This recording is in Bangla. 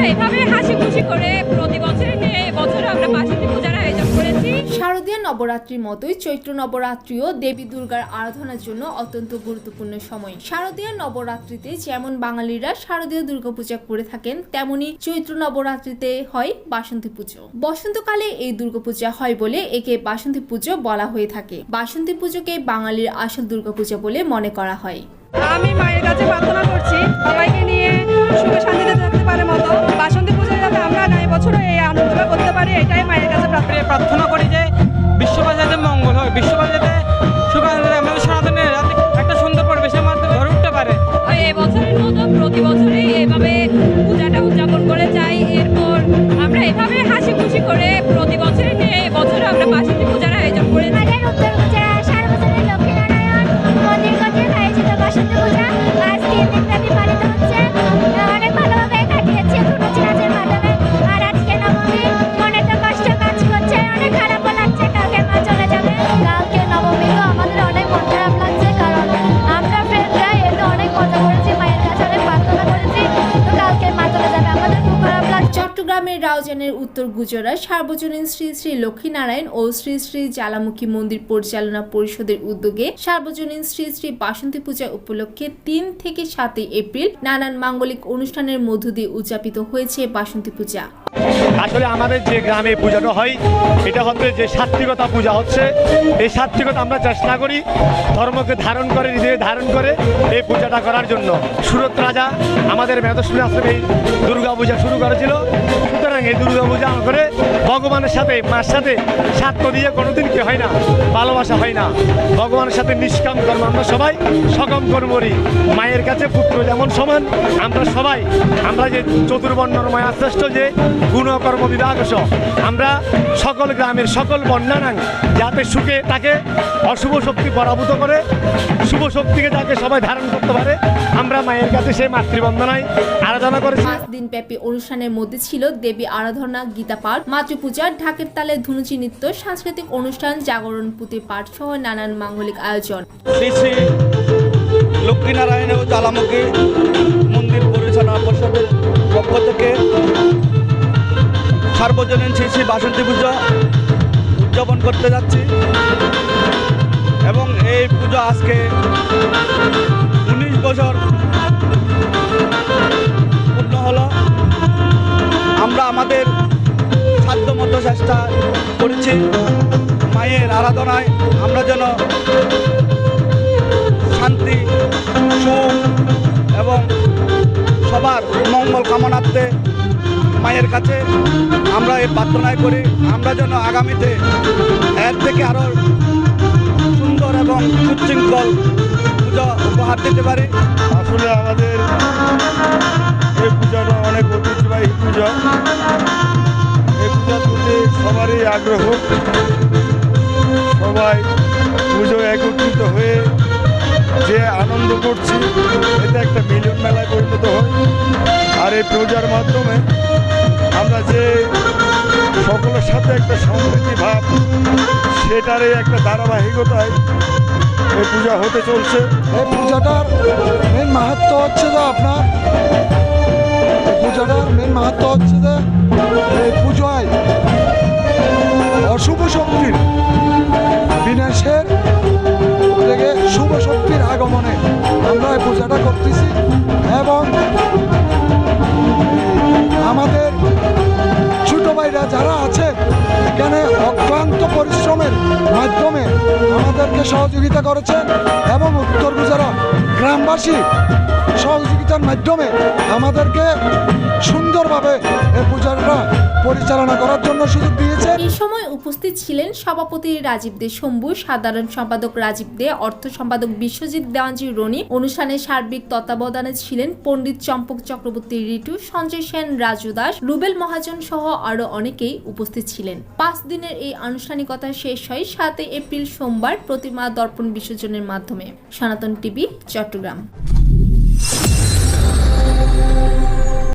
আমরা এভাবে হাসি খুশি করে প্রতি বছরের ন্যায় এবছর আমরা বাসন্তী পূজার আয়োজন করেছি শারদীয় নবরাত্রির মতোই চৈত্র নবরাত্রিও দেবী দুর্গার আরাধনার জন্য অত্যন্ত গুরুত্বপূর্ণ সময়। শারদীয় নবরাত্রিতে যেমন বাঙালিরা শারদীয় দুর্গাপূজা করে থাকেন তেমনি চৈত্র নবরাত্রিতে হয় বাসন্তী পুজো। বসন্তকালে এই দুর্গাপূজা হয় বলে একে বাসন্তী পুজো বলা হয়ে থাকে। বাসন্তী পুজোকে বাঙালির আসল দুর্গাপূজা বলে মনে করা হয়। আমি মায়ের কাছে রাউজানের উত্তর গুজরাট, সার্বজনীন শ্রী শ্রী লক্ষ্মীনারায়ণ ও শ্রী শ্রী জ্বালামুখী মন্দির পরিচালনা পরিষদের উদ্যোগে সার্বজনীন শ্রী শ্রী বাসন্তী পূজা উপলক্ষে তিন থেকে সাতই এপ্রিল নানান মাঙ্গলিক অনুষ্ঠানের মধ্য দিয়ে উদযাপিত হয়েছে বাসন্তী পূজা। আসলে আমাদের যে গ্রামে পূজাটা হয়, এটা হচ্ছে যে সাত্বিকতা পূজা হচ্ছে। এই সাত্বিকতা আমরা চেষ্টা করি ধর্মকে ধারণ করে নিজে ধারণ করে এই পূজাটা করার জন্য। সুরত রাজা আমাদের মেধশ্রী আশ্রমে দুর্গা পূজা শুরু করেছিল। সুতরাং এই দুর্গা পূজা করে ভগবানের সাথে, মার সাথে স্বার্থ দিয়ে কোনোদিন কি হয় না, ভালোবাসা হয় না। ভগবানের সাথে নিষ্কাম কর্ম, আমরা সবাই সকম কর্ম করি মায়ের কাছে পুত্র যেমন সমান, আমরা সবাই, আমরা যে চতুর্বর্ণর মায়া শ্রেষ্ঠ যে গুণকর্ম বিভাগ আমরা সকল গ্রামের সকল বর্ণানাং যাতে সুখে তাকে অশুভ শক্তি পরাভূত করে শুভ শক্তিকে যাকে সবাই ধারণ করতে পারে। আমরা মায়ের কাছে সেই মাতৃবন্দনায় আরাধনা করেছি। পাঁচ দিন ব্যাপী অনুষ্ঠানের মধ্যে ছিল দেবী আরাধনা গীতা পাঠ মাতৃপূজা ঢাকের তালে ধুনুচি নৃত্য সাংস্কৃতিক অনুষ্ঠান জাগরণ পুঁতি পাঠ সহ নানান মাঙ্গলিক আয়োজন। শ্রী শ্রী লক্ষ্মীনারায়ণ ও জ্বালামুখী মন্দির পরিচালনা পরিষদের পক্ষ থেকে সার্বজনীন শ্রী শ্রী বাসন্তী পূজা উদযাপন করতে যাচ্ছি। এবং এই পুজো আজকে উনিশ বছর পূর্ণ হলো। আমরা আমাদের সাধ্যমতো চেষ্টা করেছি মায়ের আরাধনায়। আমরা যেন শান্তি, সুখ এবং সবার মঙ্গল কামনার্থে মায়ের কাছে আমরা এই প্রার্থনায় করি, আমরা যেন আগামীতে এর থেকে আরও সুন্দর এবং সুশৃঙ্খল পূজা উপহার দিতে পারি। আসলে আমাদের এই পূজাটা অনেক ঐতিহ্যবাহী পূজা। এই পূজার প্রতি সবারই আগ্রহ। সবাই পুজো একত্রিত হয়ে যে আনন্দ করছি, এটা একটা মিলন মেলায় পরিণত হয়। আর এই পূজার মাধ্যমে সাথে একটা সম্প্রীতি ভাব, সেটারই একটা ধারাবাহিকতায় এই পূজা হতে চলছে। এই পূজাটার মেন মাহাত্ম হচ্ছে যে আপনার পূজাটার মেন মাহাত্ম হচ্ছে যে এই পূজায় অশুভ শক্তির আমাদেরকে সহযোগিতা করেছেন এবং উত্তর গুজরাট গ্রামবাসী সহযোগিতার মাধ্যমে আমাদেরকে সুন্দরভাবে এই পূজাটা পরিচালনা করার জন্য সুযোগ দিয়েছেন এই সময় উপস্থিত ছিলেন সভাপতি রাজীব দে শম্ভু, সাধারণ সম্পাদক রাজীব দে, অর্থ সম্পাদক বিশ্বজিৎ দেওয়ানজি রনি, অনুষ্ঠানে সার্বিক তত্ত্বাবধানে ছিলেন পণ্ডিত চম্পক চক্রবর্তী রিটু, সঞ্জয় সেন, রাজু দাস, রুবেল মহাজন সহ আরও অনেকেই উপস্থিত ছিলেন। পাঁচ দিনের এই আনুষ্ঠানিকতা শেষ হয় সাতই এপ্রিল সোমবার প্রতিমা দর্পণ বিসর্জনের মাধ্যমে। সনাতন টিভি, চট্টগ্রাম।